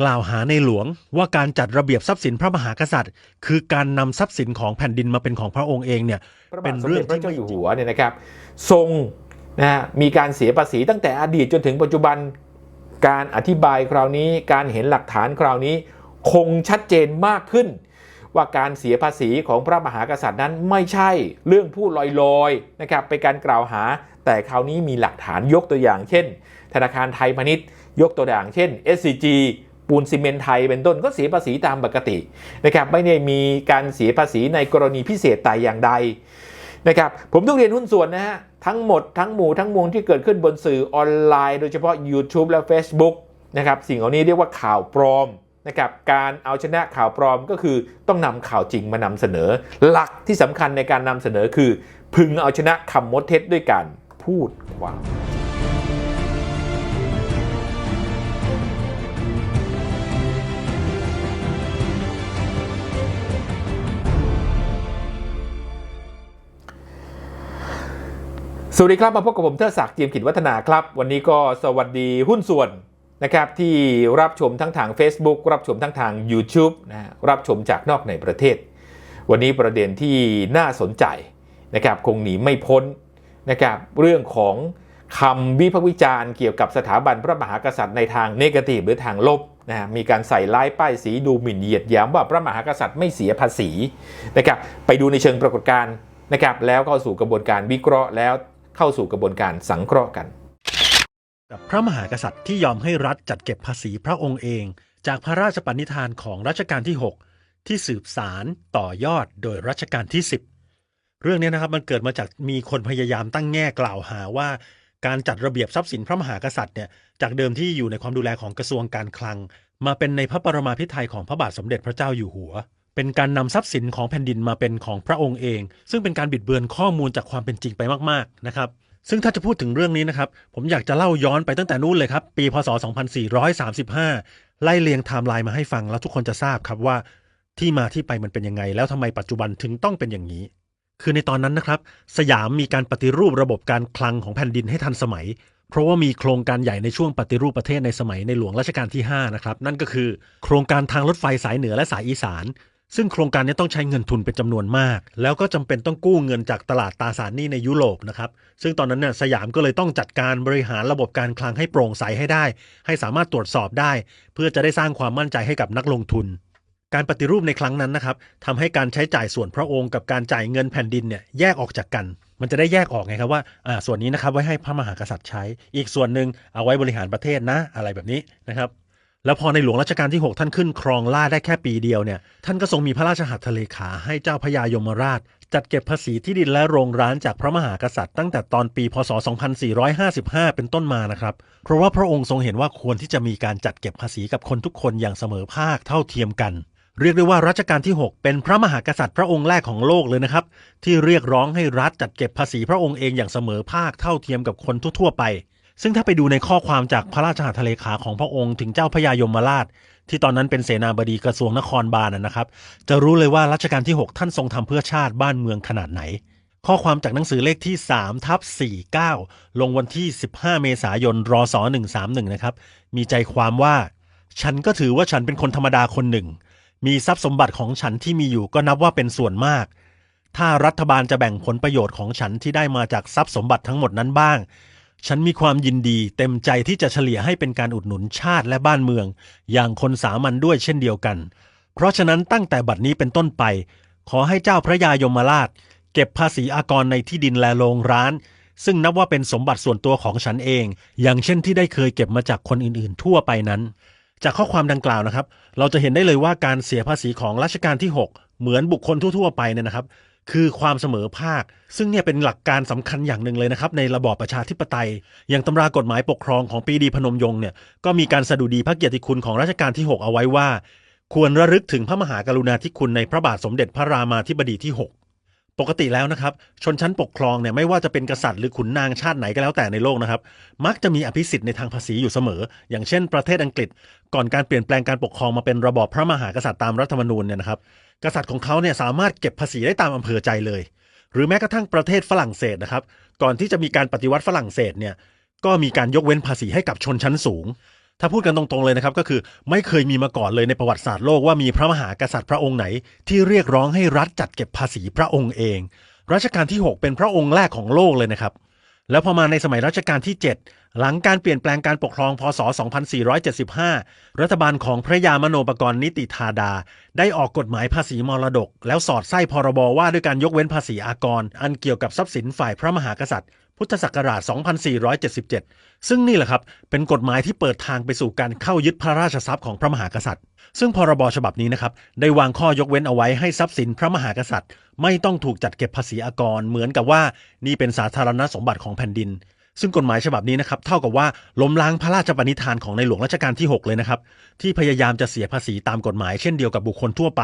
กล่าวหาในหลวงว่าการจัดระเบียบทรัพย์สินพระมหากษัตริย์ คือการนำทรัพย์สินของแผ่นดินมาเป็นของพระองค์เองเนี่ยพระเป็บาทนสมเรื่อเด็งจพระที่เจ้าอยู่หัวเนี่ยนะครับ ทรงนะฮะมีการเสียภาษีตั้งแต่อดีตจนถึงปัจจุบันการอธิบายคราวนี้การเห็นหลักฐานคราวนี้ คงชัดเจนมากขึ้น ว่าการเสียภาษีของพระมหากษัตริย์นั้นไม่ใช่เรื่องพูดลอยๆนะครับเป็นการกล่าวหา แต่คราวนี้มีหลักฐานยกตัวอย่างเช่น ธนาคารไทยพาณิชย์ ยกตัวอย่างเช่น SCG ปูนซีเมนต์ไทยเป็นต้นก็เสียภาษีตามปกตินะครับไม่ได้มีการเสียภาษีในกรณีพิเศษแต่อย่างใดนะครับผมต้องเรียนหุ้นส่วนนะฮะทั้งหมดทั้งหมู่ทั้งมวลที่เกิดขึ้นบนสื่อออนไลน์ โดยเฉพาะ YouTube และ Facebook นะครับสิ่งเหล่านี้เรียกว่าข่าวปลอมนะครับการเอาชนะข่าวปลอมก็คือต้องนำข่าวจริงมานำเสนอ หลักที่สำคัญในการนำเสนอคือ พึงเอาชนะคำมดเท็จด้วยการพูดความ สวัสดีครับมาพบกับผมเทอศักดิ์เจียมกิจวัฒนาครับ วันนี้ก็สวัสดีหุ้นส่วนนะครับที่รับชมทั้งทาง Facebook รับชมทั้งทาง YouTube นะรับชมจากนอกในประเทศ วันนี้ประเด็นที่น่าสนใจนะครับคงหนีไม่พ้นนะครับเรื่องของคำวิพากษ์วิจารณ์เกี่ยวกับสถาบันพระมหากษัตริย์ในทางเนกาทีฟหรือทางลบนะฮะมีการใส่ร้ายป้ายสีดูหมิ่นเหยียดหยามว่าพระมหากษัตริย์ไม่เสียภาษีนะครับไปดูในเชิงปรากฏการณ์นะครับแล้วเข้าสู่กระบวนการวิเคราะห์แล้ว เข้าสู่กระบวนการสังเคราะห์กันกับพระมหากษัตริย์ที่ยอมให้รัฐจัดเก็บภาษีพระองค์เอง จากพระราชปณิธานของรัชกาลที่ 6 ที่สืบสารต่อยอดโดยรัชกาลที่ 10 เรื่องนี้นะครับมันเกิดมาจากมีคนพยายามตั้งแง่กล่าวหาว่า การจัดระเบียบทรัพย์สินพระมหากษัตริย์เนี่ยจากเดิมที่อยู่ในความดูแลของกระทรวงการคลัง มาเป็นในพระปรมาภิไธยของพระบาทสมเด็จพระเจ้าอยู่หัว เป็นการนำทรัพย์สินของแผ่นดินมาเป็นของพระองค์เอง ซึ่งเป็นการบิดเบือนข้อมูลจากความเป็นจริงไปมากๆนะครับซึ่งถ้าจะพูดถึงเรื่องนี้นะครับ ผมอยากจะเล่าย้อนไปตั้งแต่นู่นเลยครับ ปีพศ 2435 ไล่เรียงไทม์ไลน์มาให้ฟังแล้วทุกคนจะทราบครับว่า ที่มาที่ไปมันเป็นยังไง แล้วทำไมปัจจุบันถึงต้องเป็นอย่างนี้ คือในตอนนั้นนะครับ สยามมีการปฏิรูประบบการคลังของแผ่นดินให้ทันสมัย เพราะว่ามีโครงการใหญ่ในช่วงปฏิรูปประเทศในสมัยในหลวงรัชกาลที่5นะครับนั่นก็คือ โครงการทางรถไฟสายเหนือและสายอีสาน ซึ่งโครงการนี้ต้องใช้เงินทุนเป็นจำนวนมาก แล้วก็จำเป็นต้องกู้เงินจากตลาดตราสารหนี้ในยุโรปนะครับซึ่งตอนนั้นเนี่ยสยามก็เลยต้องจัดการบริหารระบบการคลังให้โปร่งใสให้ได้ ให้สามารถตรวจสอบได้ เพื่อจะได้สร้างความมั่นใจให้กับนักลงทุน การปฏิรูปในครั้งนั้นนะครับทำให้การใช้จ่ายส่วนพระองค์กับการจ่ายเงินแผ่นดินเนี่ยแยกออกจากกันมันจะได้แยกออกไงครับว่าอ่าส่วนนี้นะครับไว้ให้พระมหากษัตริย์ใช้ อีกส่วนหนึ่งเอาไว้บริหารประเทศนะอะไรแบบนี้นะครับ แล้วพอในหลวงรัชกาลที่ 6 ท่านขึ้นครองราชย์ได้แค่ปีเดียวเนี่ย ท่านก็ทรงมีพระราชหัตถเลขาให้เจ้าพระยายมราช จัดเก็บภาษีที่ดินและโรงร้านจากพระมหากษัตริย์ตั้งแต่ตอนปี พศ 2455 เป็นต้นมานะครับ เพราะว่าพระองค์ทรงเห็นว่าควรที่จะมีการจัดเก็บภาษีกับคนทุกคนอย่างเสมอภาคเท่าเทียมกัน เรียกได้ว่ารัชกาลที่ 6 เป็นพระมหากษัตริย์พระองค์แรกของโลกเลยนะครับ ที่เรียกร้องให้รัฐจัดเก็บภาษีพระองค์เองอย่างเสมอภาคเท่าเทียมกับคนทั่วๆไป ซึ่งถ้าไปดูในข้อความจากพระราชหัตถเลขาของพระองค์ถึงเจ้าพระยายมราช ที่ตอนนั้นเป็นเสนาบดีกระทรวงนครบาลนะนะครับ จะรู้เลยว่ารัชกาลที่ 6 ท่านทรงทำเพื่อชาติบ้านเมืองขนาดไหน ข้อความจากหนังสือเลขที่3ทับ49 ลงวันที่ 15 เมษายนรศ131นะครับมีใจความว่า ฉันก็ถือว่าฉันเป็นคนธรรมดาคนหนึ่ง มีทรัพย์สมบัติของฉันที่มีอยู่ก็นับว่าเป็นส่วนมากถ้ารัฐบาลจะแบ่งผลประโยชน์ของฉันที่ได้มาจากทรัพย์สมบัติทั้งหมดนั้นบ้าง ฉันมีความยินดีเต็มใจที่จะเฉลี่ยให้เป็นการอุดหนุนชาติและบ้านเมือง อย่างคนสามัญด้วยเช่นเดียวกัน เพราะฉะนั้นตั้งแต่บัดนี้เป็นต้นไป ขอให้เจ้าพระยายมราช เก็บภาษีอากรในที่ดินและโรงร้าน ซึ่งนับว่าเป็นสมบัติส่วนตัวของฉันเอง อย่างเช่นที่ได้เคยเก็บมาจากคนอื่นๆ ทั่วไปนั้น จากข้อความดังกล่าวนะครับ เราจะเห็นได้เลยว่าการเสียภาษีของรัชกาลที่ 6 เหมือนบุคคลทั่ว ๆ ไปเนี่ยนะครับ คือความเสมอภาค ซึ่งเนี่ยเป็นหลักการสำคัญอย่างหนึ่งเลยนะครับในระบอบประชาธิปไตย อย่างตำรากฎหมายปกครองของปีดีพนมยงค์เนี่ยก็มีการสดุดีพระเกียรติคุณของรัชกาลที่ 6 เอาไว้ว่า ควรระลึกถึงพระมหากรุณาธิคุณในพระบาทสมเด็จพระรามาธิบดีที่ 6 ปกติแล้วนะครับ ชนชั้นปกครองเนี่ยไม่ว่าจะเป็นกษัตริย์หรือขุนนางชาติไหนก็แล้วแต่ในโลกนะครับ มักจะมีอภิสิทธิ์ในทางภาษีอยู่เสมอ อย่างเช่น ประเทศอังกฤษ ก่อนการเปลี่ยนแปลงการปกครองมาเป็นระบอบพระมหากษัตริย์ตามรัฐธรรมนูญเนี่ยนะครับ กษัตริย์ของเขาเนี่ยสามารถเก็บภาษีได้ตามอำเภอใจเลย หรือแม้กระทั่งประเทศฝรั่งเศสนะครับ ก่อนที่จะมีการปฏิวัติฝรั่งเศสเนี่ยก็มีการยกเว้นภาษีให้กับชนชั้นสูง ถ้าพูดกันตรงๆเลยนะครับ ก็คือไม่เคยมีมาก่อนเลยในประวัติศาสตร์โลกว่ามีพระมหากษัตริย์พระองค์ไหน ที่เรียกร้องให้รัฐจัดเก็บภาษีพระองค์เองรัชกาลที่ 6 เป็นพระองค์แรกของโลกเลยนะครับ แล้วพอมาในสมัยรัชกาลที่ 7 หลังการเปลี่ยนแปลงการปกครองพศ 2475 รัฐบาลของพระยามโนปกรณ์นิติธาดา ได้ออกกฎหมายภาษีมรดก แล้วสอดไส้พรบว่าด้วยการยกเว้นภาษีอากร อันเกี่ยวกับทรัพย์สินฝ่ายพระมหากษัตริย์ พุทธศักราช 2477 ซึ่งนี่แหละครับ เป็นกฎหมายที่เปิดทางไปสู่การเข้ายึดพระราชทรัพย์ของพระมหากษัตริย์ ซึ่งพรบฉบับนี้นะครับได้วางข้อยกเว้นเอาไว้ให้ทรัพย์สินพระมหากษัตริย์ ไม่ต้องถูกจัดเก็บภาษีอากร เหมือนกับว่านี่เป็นสาธารณสมบัติของแผ่นดิน ซึ่งกฎหมายฉบับนี้นะครับเท่ากับว่าล้มล้างพระราชปณิธานของในหลวงรัชกาลที่ 6 เลยนะครับ ที่พยายามจะเสียภาษีตามกฎหมายเช่นเดียวกับบุคคลทั่วไป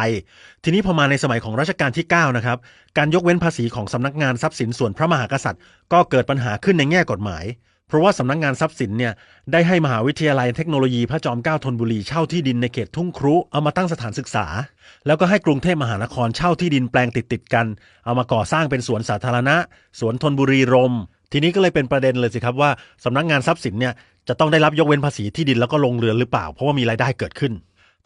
ทีนี้พอมาในสมัยของรัชกาลที่ 9 นะครับ การยกเว้นภาษีของสำนักงานทรัพย์สินส่วนพระมหากษัตริย์ ก็เกิดปัญหาขึ้นในแง่กฎหมาย เพราะว่าสำนักงานทรัพย์สินเนี่ยได้ให้มหาวิทยาลัยเทคโนโลยีพระจอมเกล้าธนบุรีเช่าที่ดินในเขตทุ่งครุเอามาตั้งสถานศึกษา แล้วก็ให้กรุงเทพมหานครเช่าที่ดินแปลงติดติดกัน เอามาก่อสร้างเป็นสวนสาธารณะ สวนธนบุรีรม ทีนี้ก็เลยเป็นประเด็นเลยสิครับว่าสำนักงานทรัพย์สินเนี่ยจะต้องได้รับยกเว้นภาษีที่ดินแล้วก็ลงเรือนหรือเปล่า เพราะว่ามีรายได้เกิดขึ้น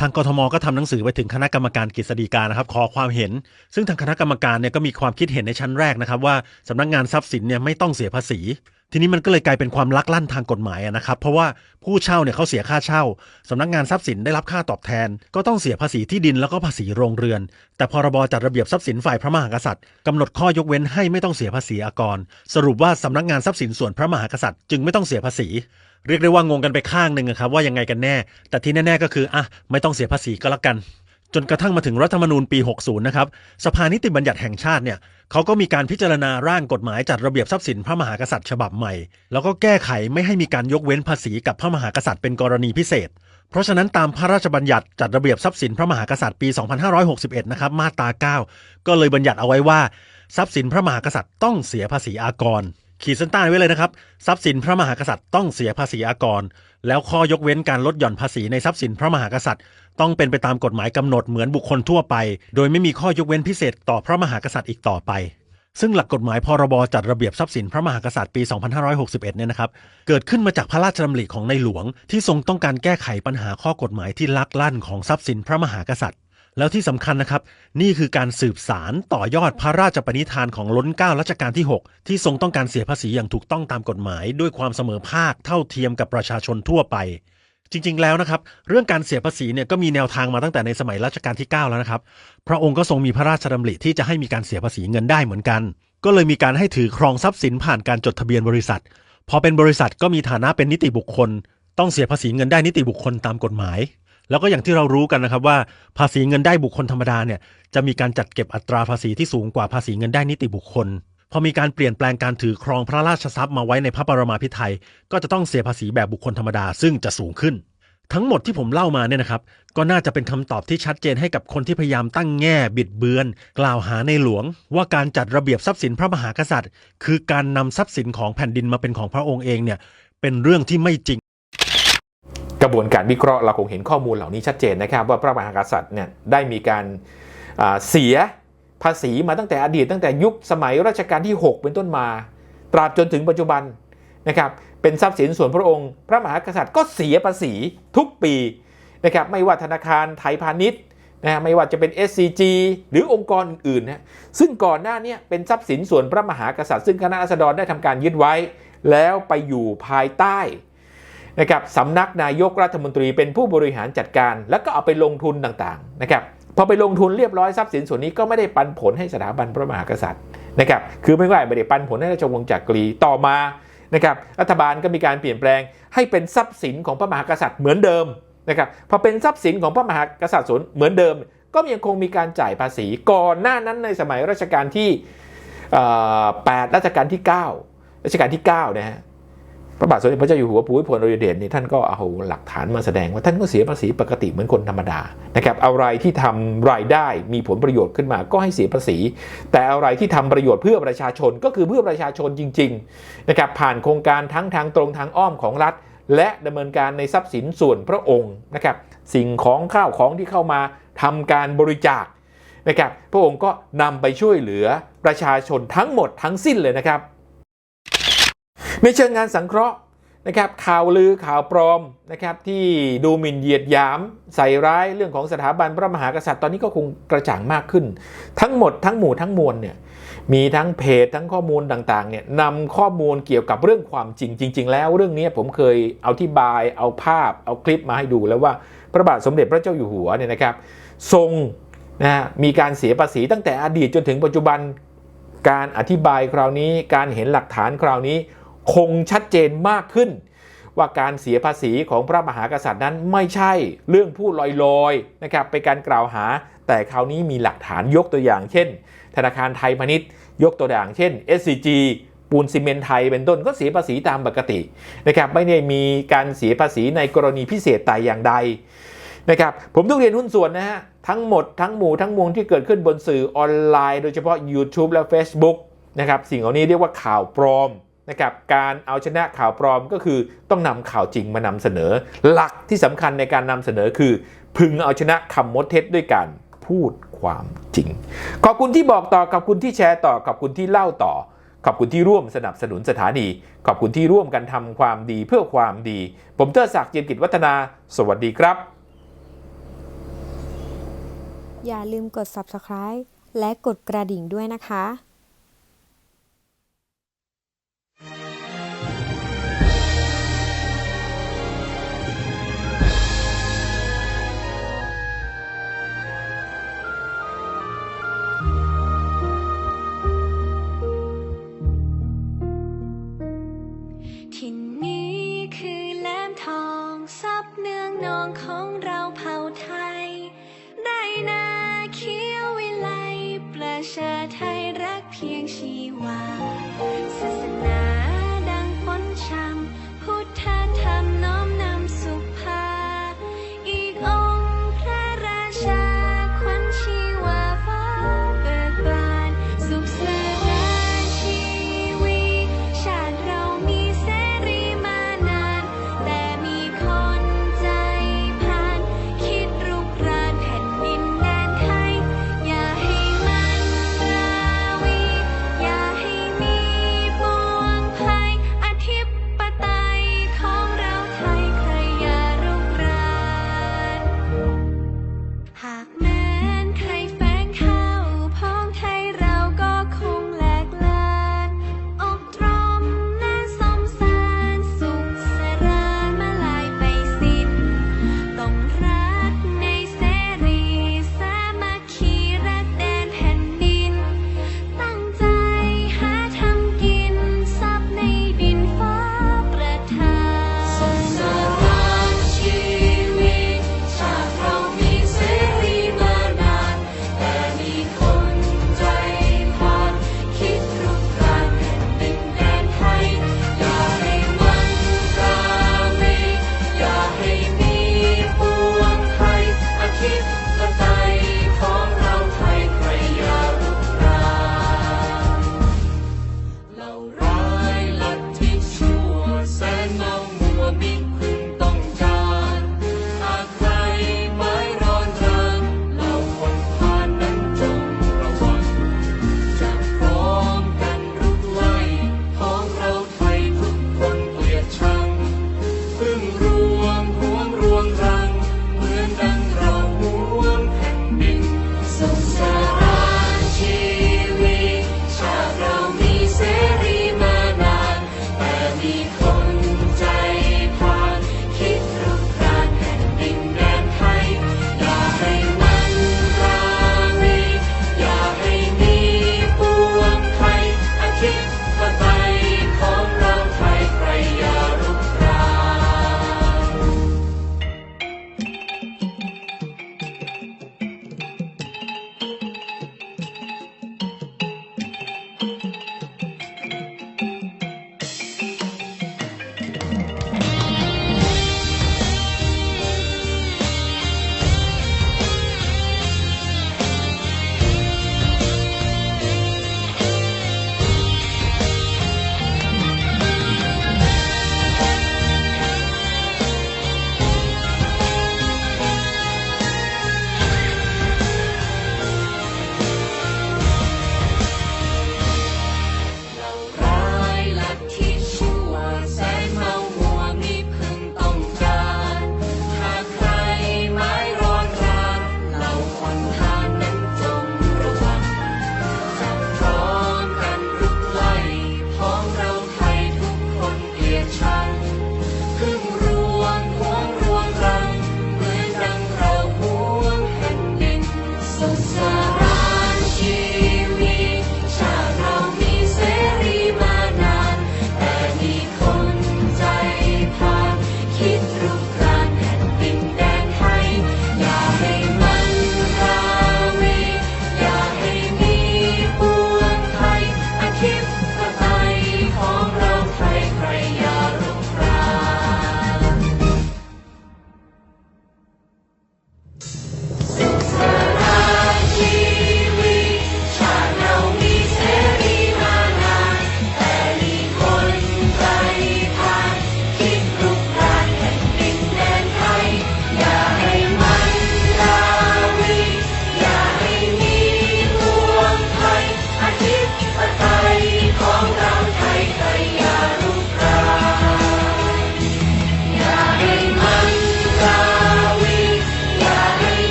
ทางกทมก็ทำหนังสือไปถึงคณะกรรมการกฤษฎีกานะครับขอความเห็น ซึ่งทางคณะกรรมการเนี่ยก็มีความคิดเห็นในชั้นแรกนะครับว่าสำนักงานทรัพย์สินเนี่ยไม่ต้องเสียภาษี ทีนี้มันก็เลยกลายเป็นความลักลั่นทางกฎหมายนะครับ เพราะว่าผู้เช่าเนี่ยเขาเสียค่าเช่าสำนักงานทรัพย์สินได้รับค่าตอบแทน ก็ต้องเสียภาษีที่ดินแล้วก็ภาษีโรงเรือน แต่พรบจัดระเบียบทรัพย์สินฝ่ายพระมหากษัตริย์กำหนดข้อยกเว้นให้ไม่ต้องเสียภาษีอากร สรุปว่าสำนักงานทรัพย์สินส่วนพระมหากษัตริย์จึงไม่ต้องเสียภาษีเรียกได้ว่างงกันไปข้างหนึ่งอะครับว่ายังไงกันแน่ แต่ที่แน่ ๆ ก็คืออะไม่ต้องเสียภาษีก็แล้วกัน จนกระทั่งมาถึงรัฐธรรมนูญปี 60 นะครับ สภานิติบัญญัติแห่งชาติเนี่ยเขาก็มีการพิจารณาร่างกฎหมายจัดระเบียบทรัพย์สินพระมหากษัตริย์ฉบับใหม่ แล้วก็แก้ไขไม่ให้มีการยกเว้นภาษีกับพระมหากษัตริย์เป็นกรณีพิเศษ เพราะฉะนั้นตามพระราชบัญญัติจัดระเบียบทรัพย์สินพระมหากษัตริย์ปี 2561 นะครับ มาตรา 9 ก็เลยบัญญัติเอาไว้ว่า ทรัพย์สินพระมหากษัตริย์ต้องเสียภาษีอากร ขีดเส้นใต้ไว้เลยนะครับ ทรัพย์สินพระมหากษัตริย์ต้องเสียภาษีอากร แล้วข้อยกเว้นการลดหย่อนภาษีในทรัพย์สินพระมหากษัตริย์ ต้องเป็นไปตามกฎหมายกำหนดเหมือนบุคคลทั่วไป โดยไม่มีข้อยกเว้นพิเศษต่อพระมหากษัตริย์อีกต่อไป ซึ่งหลักกฎหมายพรบจัดระเบียบทรัพย์สินพระมหากษัตริย์ปี 2561 เนี่ยนะครับ เกิดขึ้นมาจากพระราชดำริของในหลวง ที่ทรงต้องการแก้ไขปัญหาข้อกฎหมายที่ลักลั่นของทรัพย์สินพระมหากษัตริย์ แล้วที่สำคัญนะครับ นี่คือการสืบสารต่อยอดพระราชปณิธานของล้นเก้ารัชกาลที่ 6 ที่ทรงต้องการเสียภาษีอย่างถูกต้องตามกฎหมาย ด้วยความเสมอภาคเท่าเทียมกับประชาชนทั่วไป จริงๆแล้วนะครับ เรื่องการเสียภาษีเนี่ยก็มีแนวทางมาตั้งแต่ในสมัยรัชกาลที่ 9 แล้วนะครับ พระองค์ก็ทรงมีพระราชดำริที่จะให้มีการเสียภาษีเงินได้เหมือนกัน ก็เลยมีการให้ถือครองทรัพย์สินผ่านการจดทะเบียนบริษัท พอเป็นบริษัทก็มีฐานะเป็นนิติบุคคล ต้องเสียภาษีเงินได้นิติบุคคลตามกฎหมาย แล้วก็อย่างที่เรารู้กันนะครับว่าภาษีเงินได้บุคคลธรรมดาเนี่ยจะมีการจัดเก็บอัตราภาษีที่สูงกว่าภาษีเงินได้นิติบุคคล พอมีการเปลี่ยนแปลงการถือครองพระราชทรัพย์มาไว้ในพระปรมาภิไธยก็จะต้องเสียภาษีแบบบุคคลธรรมดาซึ่งจะสูงขึ้น ทั้งหมดที่ผมเล่ามาเนี่ยนะครับ ก็น่าจะเป็นคำตอบที่ชัดเจนให้กับคนที่พยายามตั้งแง่บิดเบือน กล่าวหาในหลวง ว่าการจัดระเบียบทรัพย์สินพระมหากษัตริย์ คือการนำทรัพย์สินของแผ่นดินมาเป็นของพระองค์เองเนี่ยเป็นเรื่องที่ไม่จริง ระบวนการวิเคราะห์เราคงเห็นข้อมูลเหล่านี้ชัดเจนนะครับ ว่าพระมหากษัตริย์เนี่ยได้มีการเสียภาษีมาตั้งแต่อดีตตั้งแต่ยุคสมัยรัชกาลที่ 6 เป็นต้นมา ตราบจนถึงปัจจุบันนะครับเป็นทรัพย์สินส่วนพระองค์ พระมหากษัตริย์ก็เสียภาษีทุกปีนะครับไม่ว่าธนาคารไทยพาณิชย์นะไม่ว่าจะเป็น SCG หรือองค์กรอื่นๆนะซึ่งก่อนหน้านี้เป็นทรัพย์สินส่วนพระมหากษัตริย์ซึ่งคณะราษฎรได้ทำการยึดไว้ แล้วไปอยู่ภายใต้ นะครับสำนักนายกรัฐมนตรีเป็นผู้บริหารจัดการ แล้วก็เอาไปลงทุนต่างๆนะครับพอไปลงทุนเรียบร้อยทรัพย์สินส่วนนี้ก็ไม่ได้ปันผลให้สถาบันพระมหากษัตริย์นะครับคือไม่ว่าไม่ได้ปันผลให้ราชวงศ์จักรีต่อมานะครับรัฐบาลก็มีการเปลี่ยนแปลงให้เป็นทรัพย์สินของพระมหากษัตริย์เหมือนเดิมนะครับพอเป็นทรัพย์สินของพระมหากษัตริย์ส่วนเหมือนเดิม ก็ยังคงมีการจ่ายภาษีก่อนหน้านั้นในสมัยรัชกาลที่8รัชกาลที่ 9 รัชกาลที่9นะฮะ พระบาทสมเด็จพระเจ้าอยู่หัวภูมิพลอดุลยเดชนี่ท่านก็เอาหลักฐานมาแสดงว่าท่านก็เสียภาษีปกติเหมือนคนธรรมดานะครับอะไรที่ทำรายได้มีผลประโยชน์ขึ้นมาก็ให้เสียภาษี แต่อะไรที่ทำประโยชน์เพื่อประชาชนก็คือเพื่อประชาชนจริงๆนะครับผ่านโครงการทั้งทางตรงทางอ้อมของรัฐ และดำเนินการในทรัพย์สินส่วนพระองค์นะครับสิ่งของข้าวของที่เข้ามาทำการบริจาคนะครับพระองค์ก็นำไปช่วยเหลือประชาชนทั้งหมดทั้งสิ้นเลยนะครับ ในเชิงงานสังเคราะห์นะครับข่าวลือข่าวปลอมนะครับที่ดูหมิ่นเหยียดหยาม ใส่ร้ายเรื่องของสถาบันพระมหากษัตริย์ตอนนี้ก็คงกระจ่างมากขึ้น ทั้งหมดทั้งหมู่ทั้งมวลเนี่ยมีทั้งเพจทั้งข้อมูลต่างๆเนี่ยนำข้อมูลเกี่ยวกับเรื่องความจริงจริง ๆ แล้วเรื่องนี้ผมเคยเอาที่บายเอาภาพเอาคลิปมาให้ดูแล้วว่าพระบาทสมเด็จพระเจ้าอยู่หัวเนี่ยนะครับทรงนะฮะมีการเสียภาษีตั้งแต่อดีตจนถึงปัจจุบันการอธิบายคราวนี้การเห็นหลักฐานคราวนี้ คงชัดเจนมากขึ้น ว่าการเสียภาษีของพระมหากษัตริย์นั้นไม่ใช่เรื่องพูดลอยๆนะครับเป็นการกล่าวหา แต่คราวนี้มีหลักฐานยกตัวอย่าง เช่น ธนาคารไทยพาณิชย์ ยกตัวอย่าง เช่น SCG ปูนซีเมนต์ไทยเป็นต้นก็เสียภาษีตามปกตินะครับไม่ได้มีการเสียภาษีในกรณีพิเศษแต่อย่างใดนะครับผมต้องเรียนหุ้นส่วนนะฮะทั้งหมดทั้งหมู่ทั้งมวลที่เกิดขึ้นบนสื่อออนไลน์ โดยเฉพาะ YouTube และ Facebook นะครับสิ่งเหล่านี้เรียกว่าข่าวปลอม นะครับการเอาชนะข่าวปลอมก็คือต้องนำข่าวจริงมานำเสนอ หลักที่สำคัญในการนำเสนอคือ พึงเอาชนะคำมดเท็จด้วยการพูดความจริง ขอบคุณที่บอกต่อขอบคุณที่แชร์ต่อขอบคุณที่เล่าต่อ ขอบคุณที่ร่วมสนับสนุนสถานี ขอบคุณที่ร่วมกันทำความดีเพื่อความดี ผมเตอร์ศักดิ์เจียมกิจวัฒนา สวัสดีครับ อย่าลืมกด subscribe และกดกระดิ่งด้วยนะคะ ถิ่นนี้คือแหลมทองซับเนืองนองของเราเผ่าไทย ได้นาเขียววิไลประชาไทยรักเพียงชีวาศาสนา